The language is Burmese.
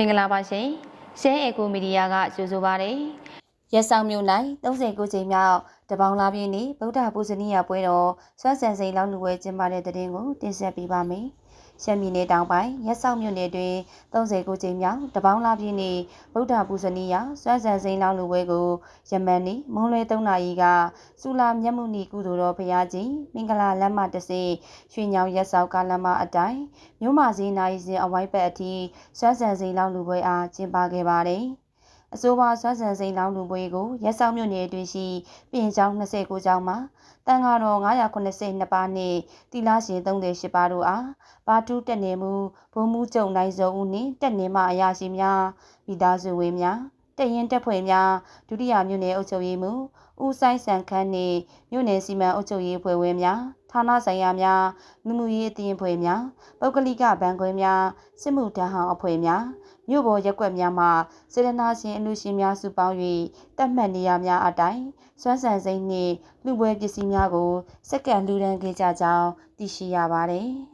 မင်္ဂလာပါရှင်ရှဲအေကိုမီဒီယာကကြိုဆိုပါရစေ ရက်ဆောင်မြို့၌39ချိန်မြောက်တပေါင်းလာပြည့်နေ့ဗုဒ္ဓပူဇနီယပွဲတော်ဆွမ်းဆန်စိန်လောက်လူပွဲကျင်းပတဲ့တဲ့တင်ကိုတင်ဆက်ပေးပါမယ်ရှမ်းပြည်နယ်တောင်ပိုင်းရက်ဆောင်မြို့နယ်တွင်39ချိန်မြောက်တပေါင်းလာပြည့်နေ့ဗုဒ္ဓပူဇနီယဆွမ်းဆန်စိန်လောက်လူပွဲကိုယမန်နေ့မွန်းလွဲ3နာရီကစူလာမြတ်မှုနီကုသိုလ်တော်ဘုရားကြီးမင်္ဂလာလမ်းမတစ်စင်ရွှေညောင်ရက်ဆောင်ကားလမ်းမအတိုင်းမြို့မစည်းနိုင်စဉ်အဝိုင်းပတ်အထိဆွမ်းဆန်စိန်လောက်လူပွဲအားကျင်းပခဲ့ပါတယ်။ အဆိုပါဆွမ်းဆန်စိန်လောင်းလူပွဲကိုရက်ဆောင်မြို့နယ်အတွင်းရှိပြင်ကျောင်း29ကျောင်းမှာတန်ဃာတော်982ပါးနှင့်တိလာရှင်38ပါးတို့အားဘာတူးတက်နေမှုဘုံမှုကျုံနိုင်စုံဦးနှင့်တက်နေမှအရာရှိများမိသားစုဝင်များတရင်တက်ဖွဲ့များဒုတိယမြို့နယ်အုပ်ချုပ်ရေးမှူးဦးဆိုင်ဆန်ခန်းနှင့်မြို့နယ်စီမံအုပ်ချုပ်ရေးဖွဲ့ဝင်များဌာနဆိုင်ရာများလူမှုရေးအသင်းအဖွဲ့များပုဂ္ဂလိကဗန်ခွဲများစစ်မှုထမ်းဟောင်းအဖွဲ့များ မြို့ပေါ်ရက်ကွက်များမှစေတနာရှင်အလူရှင်များစုပေါင်း၍တက်မှတ်နေရများအတိုင်းစွမ်းဆန်စိမ့်နှင့်လူပွဲပစ္စည်းများကိုစက္ကန့်လူဒန်းခဲ့ကြကြောင်းသိရှိရပါတယ်